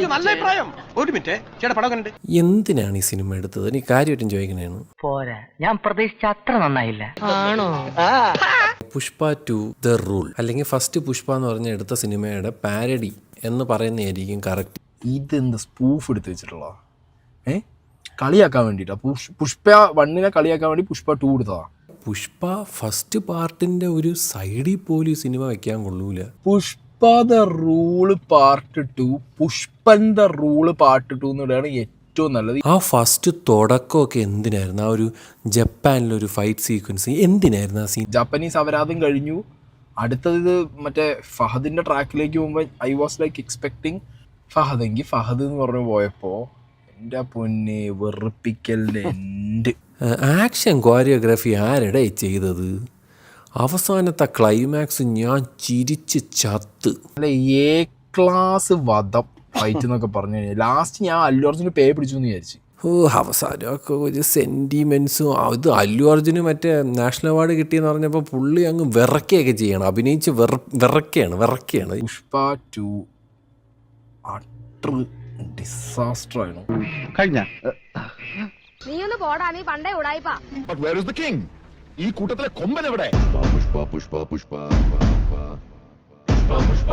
ചേട്ടാ പടം കണ്ട് എന്തിനാണ് ഈ സിനിമ എടുത്തത്? എനിക്ക് കാര്യമായിട്ടും ചോദിക്കണേന്ന്. പോരാ. ഞാൻ പ്രതീക്ഷിച്ച അത്ര നന്നായില്ല. ആണോ? Pushpa two the rule. അല്ലെങ്കിൽ ഫസ്റ്റ് പുഷ്പ എന്ന് പറഞ്ഞ എടുത്ത സിനിമയുടെ പാരഡി എന്ന് പറയുന്നതായിരിക്കും കറക്റ്റ് ഇതെന്ത് സ്പൂഫ് എടുത്ത് വെച്ചിട്ടുള്ള ഏ? കളിയാക്കാൻ വേണ്ടിട്ടാ പുഷ്പ വണ്ണിനെ കളിയാക്കാൻ വേണ്ടി പുഷ്പ ടു എടുത്തതാ പുഷ്പ ഫസ്റ്റ് പാർട്ടിന്റെ ഒരു സൈഡിൽ പോലും ഈ സിനിമ വെക്കാൻ കൊള്ളൂല. Pushpa the rule part two Pushpan the rule part two എന്നിടാണ് ഏറ്റവും നല്ലത്. ആ ഫസ്റ്റ് തുടക്കമൊക്കെ എന്തിനായിരുന്നു? ആ ഒരു ജപ്പാനിലൊരു ഫൈറ്റ് സീക്വൻസ് എന്തിനായിരുന്നു ആ സീൻ ജാപ്പനീസ് അപരാധം കഴിഞ്ഞു. അടുത്തത് ഇത് മറ്റേ ഫഹദിന്റെ ട്രാക്കിലേക്ക് പോകുമ്പോൾ I was like expecting Fahadh എങ്കിൽ ഫഹദ് എന്ന് പറഞ്ഞു പോയപ്പോൾ എന്റെ പൊന്നെ വെറുപ്പിക്കലിന്റെ എന്റെ ആക്ഷൻ കോറിയോഗ്രാഫി ആരുടെ ചെയ്തത്? അവസാനത്തെ ക്ലൈമാക്സ് ഞാൻ ചിരിച്ച് ചത്ത്. അല്ല എ ക്ലാസ് വധം ഫൈറ്റ് എന്നൊക്കെ പറഞ്ഞു കഴിഞ്ഞാൽ ലാസ്റ്റ് ഞാൻ അല്ലു അർജുന് പേ പിടിച്ചു എന്ന് വിചാരിച്ചു. ഓ അവസാനമൊക്കെ ഒരു സെന്റിമെൻസും അത് അല്ലു അർജുന് മറ്റേ നാഷണൽ അവാർഡ് കിട്ടിയെന്ന് പറഞ്ഞപ്പോൾ പുള്ളി അങ്ങ് വിറക്കുകയൊക്കെ ചെയ്യണം. അഭിനയിച്ച് വിറ വിറക്കുകയാണ് വിറക്കുകയാണ് പുഷ്പ ടു അട്ടർ ഡിസാസ്റ്റർ ആയിരുന്നു. കഴിഞ്ഞ. നീ ഒന്ന് പോടാ നീ പണ്ടേ ഉടായിപ്പാ. ഈ കൂട്ടത്തിലെ കൊമ്പൻ എവിടെ? Pushpa Pushpa Pushpa Pushpa Pushpa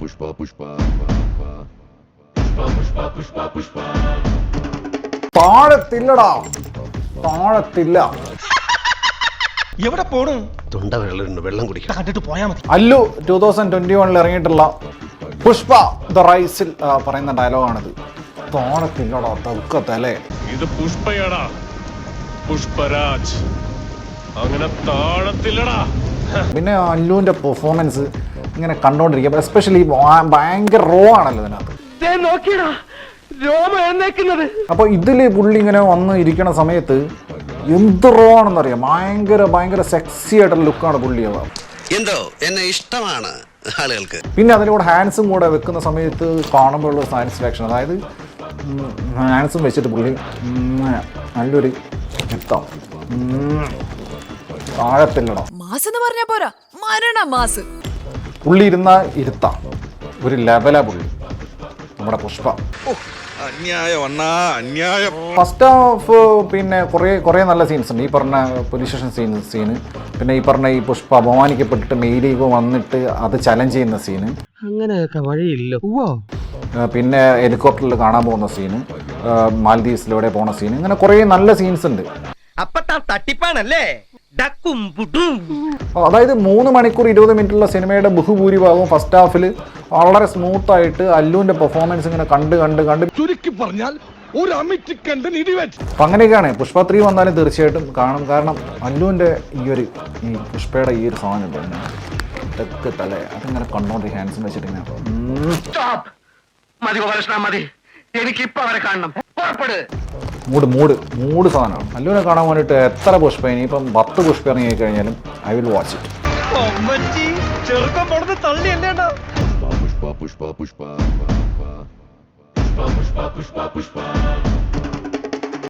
Pushpa Pushpa push push push push എവിടെ പോണു? തൊണ്ട വെള്ളം വെള്ളം കുടിക്കാൻ കണ്ടിട്ട് പോയാ മതി. അല്ലു ടൂ തൗസൻഡ് ട്വന്റി വണിൽ ഇറങ്ങിയിട്ടുള്ള പുഷ്പ ദ റൈസിൽ പറയുന്ന ഡയലോഗാണിത് താഴത്തില്ലടാ തക്കത്തല്ലേ ഇത് പുഷ്പയാടാ. പുഷ്പരാജ്. അങ്ങനെ താഴത്തില്ലടാ പിന്നെ അല്ലുവിന്റെ പെർഫോമൻസ് ഇങ്ങനെ കണ്ടോണ്ടിരിക്കുക എസ്പെഷ്യലി ഭയങ്കര റോ ആണല്ലോ ഇതിനകത്ത്. അപ്പൊ ഇതിൽ പുള്ളി ഇങ്ങനെ വന്ന് ഇരിക്കണ സമയത്ത് എന്ത് റോ ആണെന്നറിയാം? ഭയങ്കര ഭയങ്കര സെക്സി ആയിട്ടുള്ള ലുക്കാണ് പുള്ളി അത്. എന്തോ? എന്നെ ഇഷ്ടമാണ് ആളുകൾക്ക്. പിന്നെ അതിലൂടെ ഹാൻഡ്സും കൂടെ വെക്കുന്ന സമയത്ത് കാണുമ്പോഴുള്ള സാറ്റിസ്ഫാക്ഷൻ അതായത് ഹാൻഡ്സും വെച്ചിട്ട് പുള്ളി നല്ലൊരു എത്താം താഴത്തില്ലടാ മാസ് എന്ന് പറഞ്ഞാ പോരാ. മരണ മാസ്. പുള്ളി ഇരുന്ന ഇരുത്താം. ഒരു ലെവലാ പുള്ളി. നമ്മുടെ പുഷ്പ. അന്യായം അണ്ണാ അന്യായം. ഫസ്റ്റ് ഹാഫ് പിന്നെ കുറേ കുറേ നല്ല സീൻസ് ഉണ്ട്. ഈ പറഞ്ഞ പോലീസ് സ്റ്റേഷൻ സീൻ സീന് പിന്നെ ഈ പറഞ്ഞ ഈ പുഷ്പ അപമാനിക്കപ്പെട്ടിട്ട് മെയിൽ മെയിലേക്ക് വന്നിട്ട് അത് ചലഞ്ച് ചെയ്യുന്ന സീന് അങ്ങനെയൊക്കെ വഴിയില്ലോ. പിന്നെ ഹെലികോപ്റ്ററിൽ കാണാൻ പോകുന്ന സീന് മാൽദീവ്സിലൂടെ പോണ സീൻ ഇങ്ങനെ കുറേ നല്ല സീൻസ് ഉണ്ട്. തട്ടിപ്പാണല്ലേ? അതായത് മൂന്ന് മണിക്കൂർ ഇരുപത് മിനിറ്റുള്ള സിനിമയുടെ ബഹുഭൂരിഭാഗവും ഫസ്റ്റ് ഹാഫിൽ വളരെ സ്മൂത്ത് ആയിട്ട് അല്ലുവിന്റെ പെർഫോമൻസ് ഇങ്ങനെ കണ്ട് കണ്ട് കണ്ട്. ചുരുക്കി പറഞ്ഞാൽ ഒരു അപ്പൊ അങ്ങനെയൊക്കെയാണ്. പുഷ്പ ത്രീ വന്നാലും തീർച്ചയായിട്ടും കാണും. കാരണം അല്ലുവിന്റെ ഈ ഒരു ഈ പുഷ്പയുടെ ഈ ഒരു സാധനം ഉണ്ട്? തെക്ക് തല. അതിങ്ങനെ കണ്ടോണ്ട് ഹാൻഡ്സും വെച്ചിട്ട് ഇങ്ങനെ. മതി. എനിക്കിപ്പൊ അവരെ കാണണം. പുറപ്പെട്. മൂട് മൂട് മൂട് സാധനമാണ്. അല്ലുവിനെ കാണാൻ വേണ്ടിയിട്ട് എത്ര പുഷ്പ ഇനിയിപ്പം പത്ത് പുഷ്പ ഇറങ്ങി കഴിഞ്ഞാലും I will watch it Pushpa Pushpa Pushpa Pushpa Pushpa Pushpa Pushpa Pushpa.